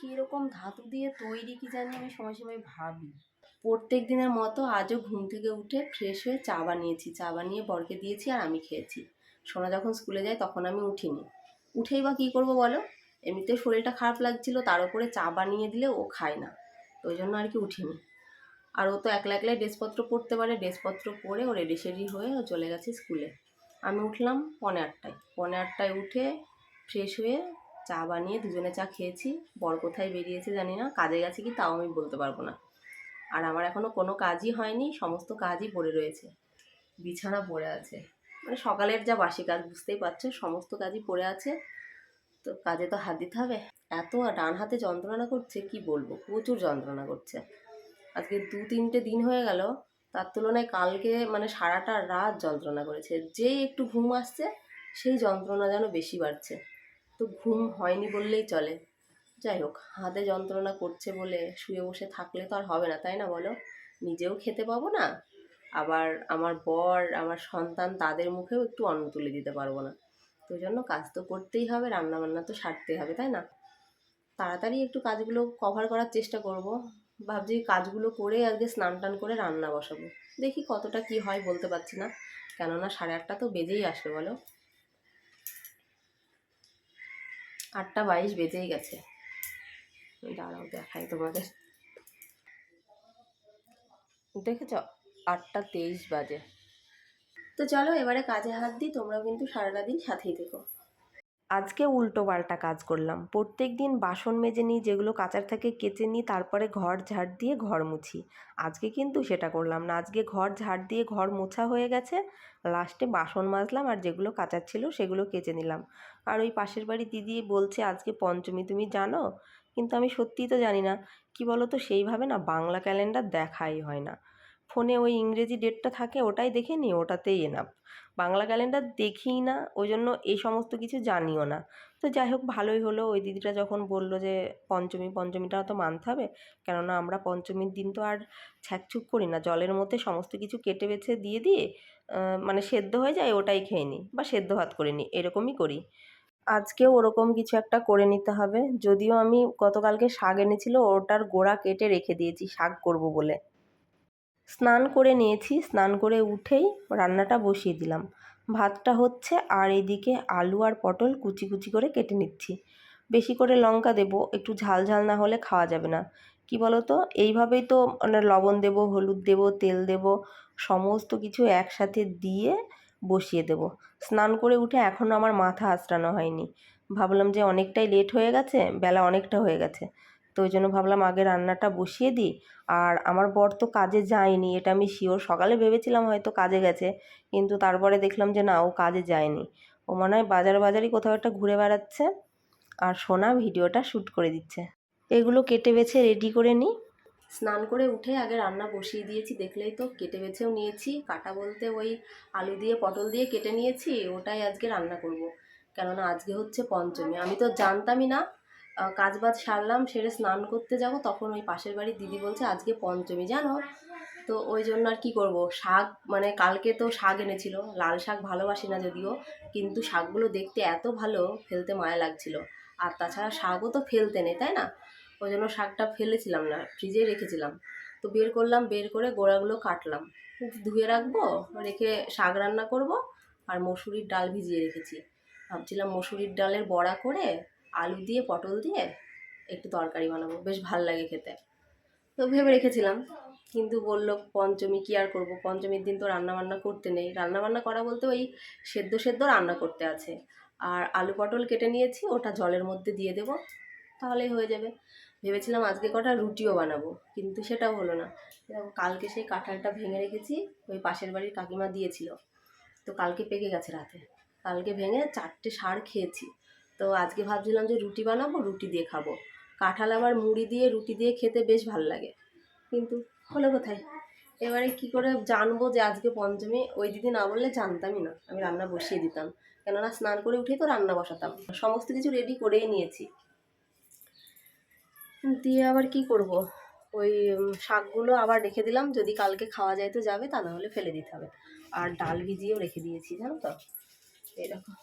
কীরকম ধাতু দিয়ে তৈরি কি জানি আমি সময় সময় ভাবি। প্রত্যেক দিনের মতো আজও ঘুম থেকে উঠে ফ্রেশ হয়ে চা বানিয়েছি। চা বানিয়ে বরকে দিয়েছি আর আমি খেয়েছি। সোনা যখন স্কুলে যায় তখন আমি উঠিনি। উঠেই বা কী করব বলো? এমনিতে শরীরটা খারাপ লাগছিল, তার উপরে চা বানিয়ে দিলে ও খায় না। ওই জন্য আর কি উঠিনি। আর ও তো একলা একলাই ড্রেসপত্র পরতে পারে, ড্রেসপত্র পরে ও রেডি সেডি হয়ে ও চলে গেছে স্কুলে আমি উঠলাম পনে আটটায়। পনে আটটায় উঠে ফ্রেশ হয়ে চা বানিয়ে দুজনে চা খেয়েছি। বর কোথায় বেরিয়েছে জানি না কাজে গেছে কি তাও আমি বলতে পারব না। আর আমার এখনও কোনো কাজই হয়নি, সমস্ত কাজই পড়ে রয়েছে। বিছানা পড়ে আছে। মানে সকালের যা বাসি কাজ, বুঝতেই পারছ, সমস্ত কাজই পড়ে আছে। তো কাজে তো হাত দিতে হবে। এত ডান হাতে যন্ত্রণা করছে, কি বলব? প্রচুর যন্ত্রণা করছে। আজকে দু তিনটে দিন হয়ে গেল, তার তুলনায় কালকে মানে সারাটা রাত যন্ত্রণা করেছে। যেই একটু ঘুম আসছে, সেই যন্ত্রণা যেন বেশি বাড়ছে। তো ঘুম হয়নি বললেই চলে। যাই হোক, হাতে যন্ত্রণা করছে বলে শুয়ে বসে থাকলে তো আর হবে না, তাই না বলো? নিজেও খেতে পাবো না, আবার আমার বর, আমার সন্তান তাদের মুখেও একটু অন্ন তুলে দিতে পারব না। তো জন্য কাজ তো করতেই হবে রান্না বান্না তো সারতেই হবে, তাই না? তাড়াতাড়ি একটু কাজগুলো কভার করার চেষ্টা করব। ভাবছি কাজগুলো করে আজকে স্নান টান করে রান্না বসাবো। দেখি কতটা কি হয় বলতে পারছি না। কেননা সাড়ে আটটা তো বেজেই আসবে, বলো? আটটা বাইশ বেজেই গেছে। দাঁড়াও, দেখাই তোমাদের। দেখেছ? আটটা তেইশ বাজে। তো চলো, এবারে কাজে হাত দিই, তোমরাও কিন্তু সারাটা দিন সাথেই থেকো। আজকে উল্টো পাল্টা কাজ করলাম। প্রত্যেক দিন বাসন মেজে নিই, যেগুলো কাচার থাকে কেচে নিই, তারপরে ঘর ঝাড় দিয়ে ঘর মুছি। আজকে কিন্তু সেটা করলাম না। আজকে ঘর ঝাড় দিয়ে ঘর মোছা হয়ে গেছে। লাস্টে বাসন মাজলাম আর যেগুলো কাচার ছিল সেগুলো কেচে নিলাম। আর ওই পাশের বাড়ি দিদি বলছে, আজকে পঞ্চমী, তুমি জানো? কিন্তু আমি সত্যিই তো জানি না। কি বলো তো সেইভাবে না বাংলা ক্যালেন্ডার দেখাই হয় না। ফোনে ওই ইংরেজি ডেটটা থাকে, ওটাই দেখে নিই ওটাতেই এনাফ বাংলা ক্যালেন্ডার দেখিই না ওই জন্য এই সমস্ত কিছু জানিও না। তো যাই হোক, ভালোই হলো। ওই দিদিটা যখন বলল যে, পঞ্চমী, পঞ্চমীটা তো মানতে হবে, কেননা আমরা পঞ্চমীর দিন তো আর ছ্যাকছুক করি না। জলের মধ্যে সমস্ত কিছু কেটে বেছে দিয়ে দিয়ে মানে সেদ্ধ হয়ে যায়, ওটাই খেয়ে নিই বা সেদ্ধ ভাত করে নিই, এরকমই করি। আজকেও ওরকম কিছু একটা করে নিতে হবে। যদিও আমি গতকালকে শাক এনেছিল, ওটার গোড়া কেটে রেখে দিয়েছি, শাক করব বলে। স্নান করে নিয়েছি, স্নান করে উঠেই রান্নাটা বসিয়ে দিলাম। ভাতটা হচ্ছে আর এদিকে আলু আর পটল কুচি কুচি করে কেটে নিচ্ছি। বেশি করে লঙ্কা দেবো, একটু ঝাল ঝাল না হলে খাওয়া যাবে না। কি তো এইভাবেই তো মানে লবণ দেবো, হলুদ দেবো, তেল দেবো, সমস্ত কিছু একসাথে দিয়ে বসিয়ে দেবো। স্নান করে উঠে এখনও আমার মাথা আঁচড়ানো হয়নি। ভাবলাম যে অনেকটাই লেট হয়ে গেছে, বেলা অনেকটা হয়ে গেছে। তো ওই জন্য ভাবলাম আগে রান্নাটা বসিয়ে দিই। আর আমার বর তো কাজে যায়নি, এটা আমি শিওর সকালে ভেবেছিলাম হয়তো কাজে গেছে, কিন্তু তারপরে দেখলাম যে না, ও কাজে যায়নি। ও মনে হয় বাজার বাজারই কোথাও একটা ঘুরে বেড়াচ্ছে আর সোনা ভিডিওটা শ্যুট করে দিচ্ছে। এগুলো কেটে বেছে রেডি করে নিই। স্নান করে উঠে আগে রান্না বসিয়ে দিয়েছি, দেখলেই তো কেটে বেছেও নিয়েছি। কাটা বলতে ওই আলু দিয়ে, পটল দিয়ে কেটে নিয়েছি, ওটাই আজকে রান্না করব। কেননা আজকে হচ্ছে পঞ্চমী, আমি তো জানতামই না কাজ বাজ সারলাম, সেরে স্নান করতে যাব। তখন ওই পাশের বাড়ির দিদি বলছে, আজকে পঞ্চমী, জানো? তো ওই জন্য আর কি করব? শাক মানে কালকে তো শাক এনেছিল। লাল শাক ভালোবাসি না যদিও, কিন্তু শাকগুলো দেখতে এত ভালো, ফেলতে মায়া লাগছিল। আর তাছাড়া শাকও তো ফেলতে নেই, তাই না? ওই জন্য শাকটা ফেলেছিলাম না ফ্রিজে রেখেছিলাম। তো বের করলাম, বের করে গোড়াগুলো কাটলাম। ধুয়ে রাখব, রেখে শাক রান্না করব, আর মসুরির ডাল ভিজিয়ে রেখেছি। ভাবছিলাম মসুরির ডালের বড়া করে আলু দিয়ে, পটল দিয়ে একটু তরকারি বানাবো। বেশ ভালো লাগে খেতে। তো ভেবে রেখেছিলাম, কিন্তু বলল পঞ্চমী কী আর করব? পঞ্চমীর দিন তো রান্না বান্না করতে নেই। রান্না বান্না করা বলতে ওই সেদ্ধ সেদ্ধ রান্না করতে আছে। আর আলু পটল কেটে নিয়েছি, ওটা জলের মধ্যে দিয়ে দেবো, তাহলেই হয়ে যাবে। ভেবেছিলাম আজকে কটা রুটিও বানাবো, কিন্তু সেটাও হলো না। কালকে সেই কাঁঠালটা ভেঙে রেখেছি, ওই পাশের বাড়ির কাকিমা দিয়েছিল। তো কালকে পেকে গেছে রাতে। কালকে ভেঙে চারটে সার খেয়েছি। তো আজকে ভাবছিলাম যে রুটি বানাবো, রুটি দিয়ে খাব। কাঁঠাল আবার মুড়ি দিয়ে রুটি দিয়ে খেতে বেশ ভালো লাগে। কিন্তু হলো কোথায়? এবারে কি করে জানব যে আজকে পঞ্চমী, ওই দিদি না বললে জানতামই না। আমি রান্না বসিয়ে দিতাম। কেননা স্নান করে উঠেই তো রান্না বসাতাম। সমস্ত কিছু রেডি করেই নিয়েছি। দিয়ে আবার কি করব? ওই শাকগুলো আবার রেখে দিলাম। যদি কালকে খাওয়া যায় তো যাবে, তা না হলে ফেলে দিতে হবে। আর ডাল ভিজিয়েও রেখে দিয়েছি, জানো তো? এরকম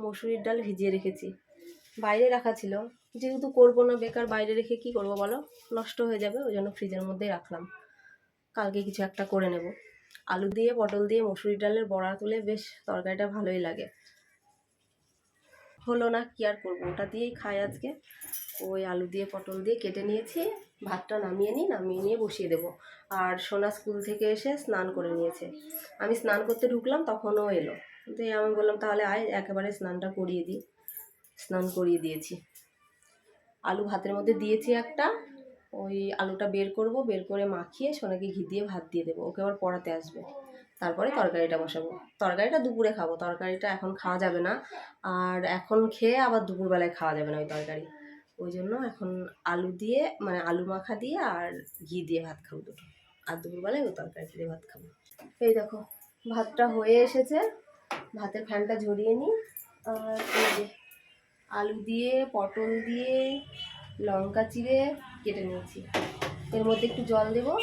মসুরির ডাল ভিজিয়ে রেখেছি। বাইরে রাখা ছিল। যেহেতু করব না বেকার বাইরে রেখে কি করব বলো? নষ্ট হয়ে যাবে, ওই জন্য ফ্রিজের মধ্যেই রাখলাম। কালকে কিছু একটা করে নেব। আলু দিয়ে, পটল দিয়ে মসুরি ডালের বড়া তুলে বেশ তরকারিটা ভালোই লাগে। হলো না, কি আর করব? ওটা দিয়েই খাই আজকে। ওই আলু দিয়ে, পটল দিয়ে কেটে নিয়েছি। ভাতটা নামিয়ে নিই, নামিয়ে নিয়ে বসিয়ে দেবো। আর সোনা স্কুল থেকে এসে স্নান করে নিয়েছে। আমি স্নান করতে ঢুকলাম, তখনও এলো। তো আমি বললাম, তাহলে আয়, একেবারে স্নানটা করিয়ে দিই স্নান করিয়ে দিয়েছি। আলু ভাতের মধ্যে দিয়েছি একটা, ওই আলুটা বের করব, বের করে মাখিয়ে সোনাকে ঘি দিয়ে ভাত দিয়ে দেবো, ওকে আবার পড়াতে আসবে। তারপরে তরকারিটা বসাবো। তরকারিটা দুপুরে খাব, তরকারিটা এখন খাওয়া যাবে না, আর এখন খেয়ে আবার দুপুরবেলায় খাওয়া যাবে না ওই তরকারি। ওই জন্য এখন আলু দিয়ে মানে আলু মাখা দিয়ে আর ঘি দিয়ে ভাত খাব দুটো। আর দুপুরবেলায় ওই তরকারি দিয়ে ভাত খাব। এই দেখো, ভাতটা হয়ে এসেছে। ভাতের ফ্যানটা ঝরিয়ে নিই। আর এই যে আলু দিয়ে, পটল দিয়ে, লঙ্কা চিড়ে কেটে নিয়েছি। এর মধ্যে একটু জল দেবো,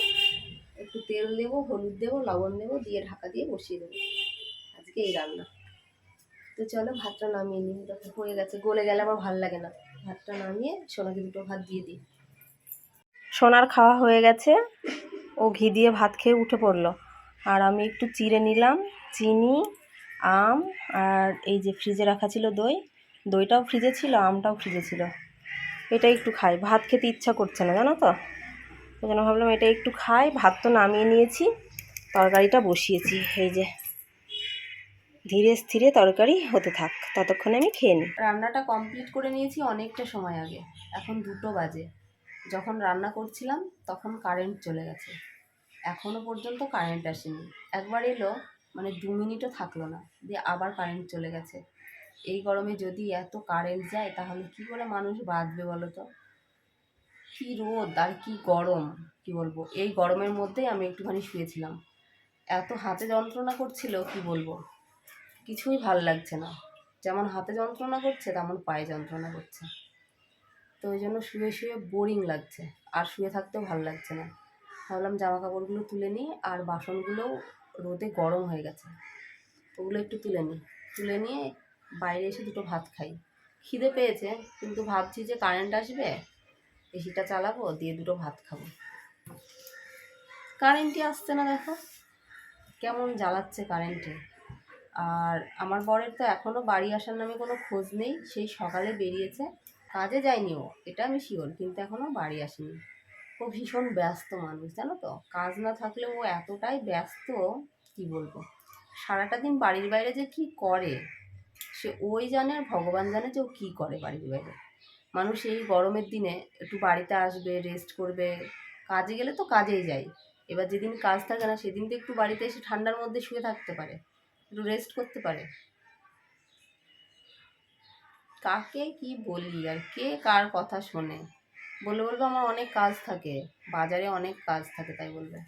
একটু তেল দেবো, হলুদ দেবো, লবণ দেবো, দিয়ে ঢাকা দিয়ে বসিয়ে দেবো। আজকে এই রান্না। তো চলো ভাতটা নামিয়ে নিই। দেখো, হয়ে গেছে, গলে গেলে আমার ভালো লাগে না। ভাতটা নামিয়ে সোনাকে দুটো ভাত দিয়ে দিই। সোনার খাওয়া হয়ে গেছে। ও ঘি দিয়ে ভাত খেয়ে উঠে পড়ল। আর আমি একটু চিড়ে নিলাম, চিনি আম আর এই যে ফ্রিজে রাখা ছিল দই, দইটাও ফ্রিজে ছিল, আমটাও ফ্রিজে ছিল। এটা একটু খাই। ভাত খেতে ইচ্ছা করছে না, জানো তো? ওই জন্য ভাবলাম এটা একটু খাই। ভাত তো নামিয়ে নিয়েছি, তরকারিটা বসিয়েছি। এই যে ধীরে স্থিরে তরকারি হতে থাক, ততক্ষণে আমি খেয়ে নিই। রান্নাটা কমপ্লিট করে নিয়েছি অনেকটা সময় আগে। এখন দুটো বাজে। যখন রান্না করছিলাম, তখন কারেন্ট চলে গেছে। এখনও পর্যন্ত কারেন্ট আসেনি। একবার এলো মানে দু মিনিটও থাকল না, দিয়ে আবার কারেন্ট চলে গেছে। এই গরমে যদি এত কারেন্ট যায়, তাহলে কি করে মানুষ বাঁচবে বলো তো? কী রোদ আর কি গরম, কি বলব? এই গরমের মধ্যেই আমি একটুখানি শুয়েছিলাম। এত হাতে যন্ত্রণা করছিল, কি বলব? কিছুই ভালো লাগছে না। যেমন হাতে যন্ত্রণা করছে, তেমন পায়ে যন্ত্রণা করছে। তো ওই জন্য শুয়ে শুয়ে বোরিং লাগছে, আর শুয়ে থাকতেও ভালো লাগছে না। ভাবলাম জামা কাপড়গুলো তুলে নিই, আর বাসনগুলোও রোদে গরম হয়ে গেছে। ওগুলো একটু তুলে নিই। তুলে নিয়ে বাইরে এসে দুটো ভাত খাই। খিদে পেয়েছে, কিন্তু ভাবছি যে কারেন্ট আসবে এসিটা চালাবো, দিয়ে দুটো ভাত খাব। কারেন্টই আসছে না দেখো। কেমন জ্বালাচ্ছে কারেন্টে আর আমার বরের তো এখনও বাড়ি আসার নামে কোনো খোঁজ নেই, সেই সকালে বেরিয়েছে। কাজে যায়নি ও, এটা আমি শিওর কিন্তু এখনও বাড়ি আসেনি। ও ভীষণ ব্যস্ত মানুষ, জানো তো? কাজ না থাকলে ও এতটাই ব্যস্ত, কি বলব? সারাটা দিন বাড়ির বাইরে যে কি করে? সে ওই জানে আর ভগবান জানে যে ও কী করে বাড়ির বাইরে। মানুষ এই গরমের দিনে একটু বাড়িতে আসবে রেস্ট করবে। কাজে গেলে তো কাজেই যায়। এবার যেদিন কাজ থাকে না, সেদিন তো একটু বাড়িতে এসে ঠান্ডার মধ্যে শুয়ে থাকতে পারে। একটু রেস্ট করতে পারে। কাকে কি বলি আর কে কার কথা শোনে? বলে বলবে আমার অনেক কাজ থাকে, বাজারে অনেক কাজ থাকে তাই বলবে।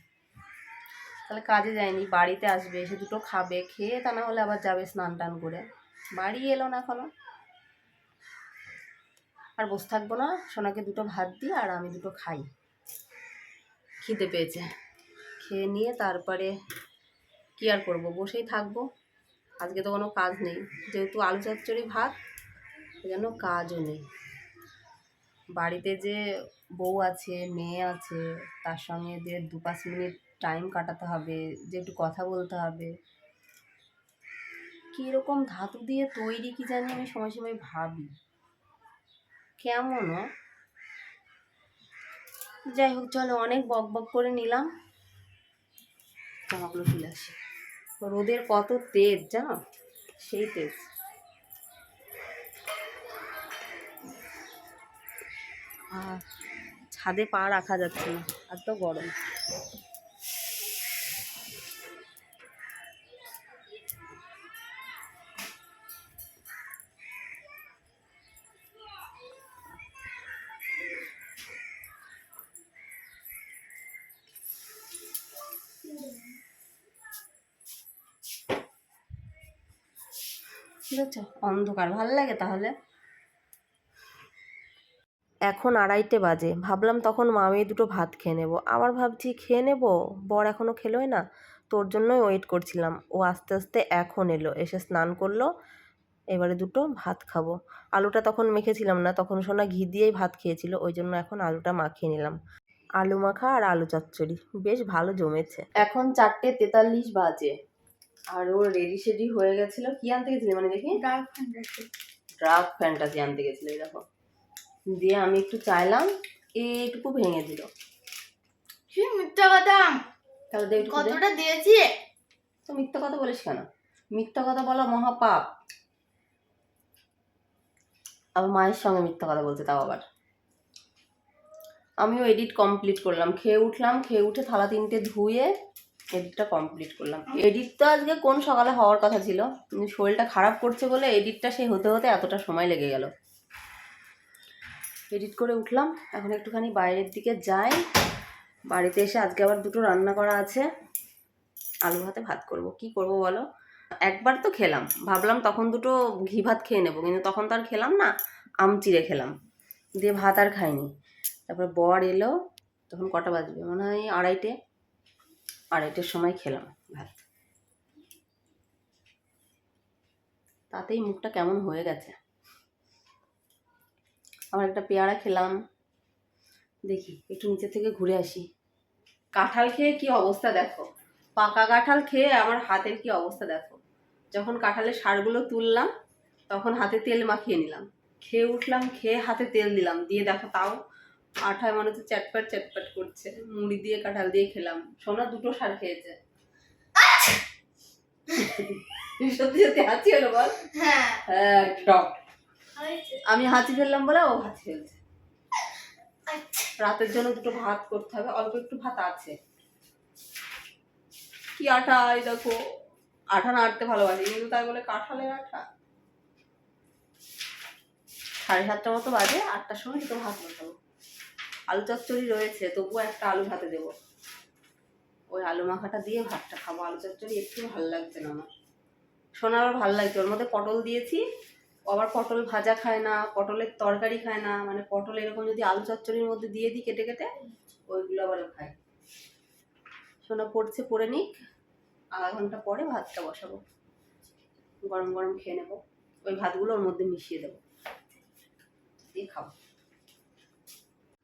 তাহলে কাজে যায়নি, বাড়িতে আসবে, এসে দুটো খাবে, খেয়ে তা না হলে আবার যাবে স্নান টান করে। বাড়ি এলো না এখনও। আর বসে থাকব না, সোনাকে দুটো ভাত দিই আর আমি দুটো খাই। খিদে পেয়েছে। খেয়ে নিয়ে তারপরে কী আর করব? বসেই থাকব। আজকে তো কোনো কাজ নেই। যেহেতু আলু চচ্চড়ি ভাত জন্য কাজও নেই। বাড়িতে যে বউ আছে, মেয়ে আছে, তার সঙ্গে যে দু পাঁচ মিনিট টাইম কাটাতে হবে, যে একটু কথা বলতে হবে কীরকম ধাতু দিয়ে তৈরি কি জানি আমি সময় সময় ভাবি। কেমনও যাই হোক, চলো অনেক বক বক করে নিলাম। জামাগুলো তুলে আসি। রোদের কত তেজ, জানো? সেই তেজ। আর ছাদে পা রাখা যাচ্ছে না এত গরম। বুঝেছ অন্ধকার। ভালো লাগে তাহলে? এখন আড়াইটে বাজে। ভাবলাম তখন মামি দুটো ভাত খেয়ে নেব। আবার ভাবছি খেয়ে নেব? বর এখনও খেলোই না? তোর জন্যই ওয়েট করছিলাম। ও আস্তে আস্তে এখন এলো এসে স্নান করল এবারে দুটো ভাত খাব। আলুটা তখন মেখেছিলাম না তখন সোনা ঘি দিয়েই ভাত খেয়েছিল ওই জন্য এখন আলুটা মাখিয়ে নিলাম। আলু মাখা আর আলু চচ্চড়ি বেশ ভালো জমেছে। এখন চারটে তেতাল্লিশ বাজে। আর ও রেডি সেডি হয়ে গেছিল। কি আনতে গেছিলি মানে দেখি? ডার্ক ফ্যান্টাসি ড্রাগ ফ্যান্টাসি আনতে গেছিল এই দেখো। দিয়ে আমি একটু চাইলাম এইটুকু ভেঙে দিল। মিথ্যা কথা? তাহলে কতটা দিয়েছি? তো মিথ্যা কথা বলিস কেন? মিথ্যা কথা বলা মহাপাপ। আবার মায়ের সঙ্গে মিথ্যা কথা বলতে তাও আবার। আমিও এডিট কমপ্লিট করলাম খেয়ে উঠলাম খেয়ে উঠে থালা তিনটে ধুয়ে এডিটটা কমপ্লিট করলাম। এডিট তো আজকে কোন সকালে হওয়ার কথা ছিল? কিন্তু শরীরটা খারাপ করছে বলে এডিটটা সেই হতে হতে এতটা সময় লেগে গেল। এডিট করে উঠলাম। এখন একটুখানি বাইরের দিকে যাই। বাড়িতে এসে আজকে আবার দুটো রান্না করা আছে। আলু ভাতে ভাত করব। কি করব বলো? একবার তো খেলাম। ভাবলাম তখন দুটো ঘি ভাত খেয়ে নেব, কিন্তু তখন তো আর খেলাম না। আম চিড়ে খেলাম। দিয়ে ভাত আর খাইনি। তারপর বর এলো, তখন কটা বাজবে? মনে হয় আড়াইটে। আড়াইটের সময় খেলাম ভাত। তাতেই মুখটা কেমন হয়ে গেছে। আবার একটা পেয়ারা খেলাম। দেখি একটু নিচে থেকে ঘুরে আসি। কাঁঠাল খেয়ে কি অবস্থা দেখো। পাকা কাঁঠাল খেয়ে আমার হাতের কি অবস্থা দেখো। যখন কাঁঠালের সারগুলো তুললাম তখন হাতে তেল মাখিয়ে নিলাম। খেয়ে উঠলাম খেয়ে হাতে তেল দিলাম। দিয়ে দেখো তাও আঠায় মনে হচ্ছে চ্যাটপ্যাট চ্যাটপ্যাট করছে। মুড়ি দিয়ে কাঁঠাল দিয়ে খেলাম। সোনা দুটো সার খেয়েছে। সত্যি সত্যি হাঁচি হলো বল? হ্যাঁ। হ্যাঁ। আমি হাঁচি ফেললাম বলে ও হাঁচি ফেলছে। আচ্ছা। রাতের জন্য দুটো ভাত করতে হবে অল্প একটু ভাত আছে। কি আটা এই দেখো আঠা নাড়তে ভালোবাসি কিন্তু তাই বলে কাঁঠালের আঠা। সাড়ে সাতটা মতো বাজে আটটার সময় দুটো ভাত বসাবো। আলু চচ্চড়ি রয়েছে তবুও একটা আলু ভাতে দেবো। ওই আলু মাখাটা দিয়ে ভাতটা খাব আলু চচ্চড়ি একটু ভালো লাগছে না আমার। সোনার ভালো লাগছে ওর মধ্যে পটল দিয়েছি আবার পটল ভাজা খায় না, পটলের তরকারি খায় না মানে পটল এরকম যদি আলু চচ্চড়ির মধ্যে দিয়ে দিই কেটে কেটে, ওইগুলো আবার খায়। সোনা পড়ছে, পড়ে নিক, আধা ঘণ্টা পরে ভাতটা বসাবো। গরম গরম খেয়ে নেব। ওই ভাতগুলো ওর মধ্যে মিশিয়ে দেবো। দিয়ে খাব।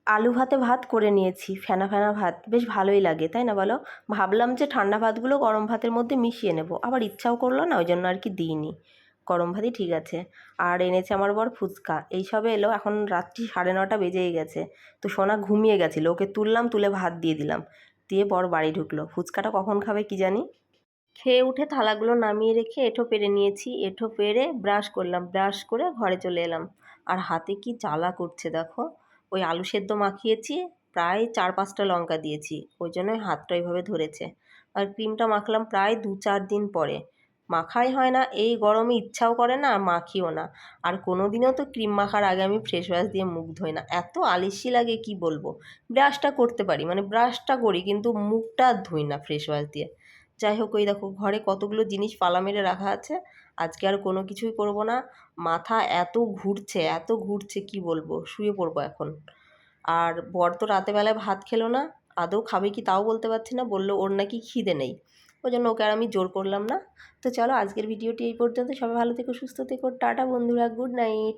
আলু ভাতে ভাত করে নিয়েছি, ফেনা ফেনা ভাত। বেশ ভালোই লাগে, তাই না বলো? ভাবলাম যে ঠান্ডা ভাতগুলো গরম ভাতের মধ্যে মিশিয়ে নেব। আবার ইচ্ছাও করল না, ওই জন্য আর কি দিইনি। গরম ভাতই ঠিক আছে। আর এনেছে আমার বর ফুচকা। এইসবে এলো, এখন রাত্রি সাড়ে নটা বেজেই গেছে। তো সোনা ঘুমিয়ে গেছিল, ওকে তুললাম, তুলে ভাত দিয়ে দিলাম। দিয়ে বর বাড়ি ঢুকলো। ফুচকাটা কখন খাবে কি জানি? খেয়ে উঠে থালাগুলো নামিয়ে রেখে এঁঠো পেরে নিয়েছি। এঁঠো পেরে ব্রাশ করলাম, ব্রাশ করে ঘরে চলে এলাম। আর হাতে কি জ্বালা করছে দেখো। ওই আলু সেদ্ধ মাখিয়েছি, প্রায় চার পাঁচটা লঙ্কা দিয়েছি। ওই জন্যই হাতটা ওইভাবে ধরেছে। আর ক্রিমটা মাখলাম প্রায় দু চার দিন পরে। মাখাই হয় না, এই গরমে ইচ্ছাও করে না, আর মাখিও না। আর কোনো দিনও তো ক্রিম মাখার আগে আমি ফ্রেশ ওয়াশ দিয়ে মুখ ধোই না। এত আলিশি লাগে, কি বলব? ব্রাশটা করতে পারি মানে ব্রাশটা করি, কিন্তু মুখটা ধুই না ফ্রেশ ওয়াশ দিয়ে। যাই হোক, ওই দেখো, ঘরে কতগুলো জিনিস পালা মেরে রাখা আছে। আজকে আর কোনো কিছুই করব না। মাথা এত ঘুরছে এত ঘুরছে, কি বলব? শুয়ে পড়ব এখন। আর বর তো রাতেবেলায় ভাত খেলো না। আদৌ খাবে কি তাও বলতে পারছি না। বলল, ওর নাকি খিদে নেই। ওই জন্য ওকে আর আমি জোর করলাম না। তো চলো আজকের ভিডিওটি এই পর্যন্ত। সবাই ভালো থেকো, সুস্থ থেকো। টাটা বন্ধুরা, গুড নাইট।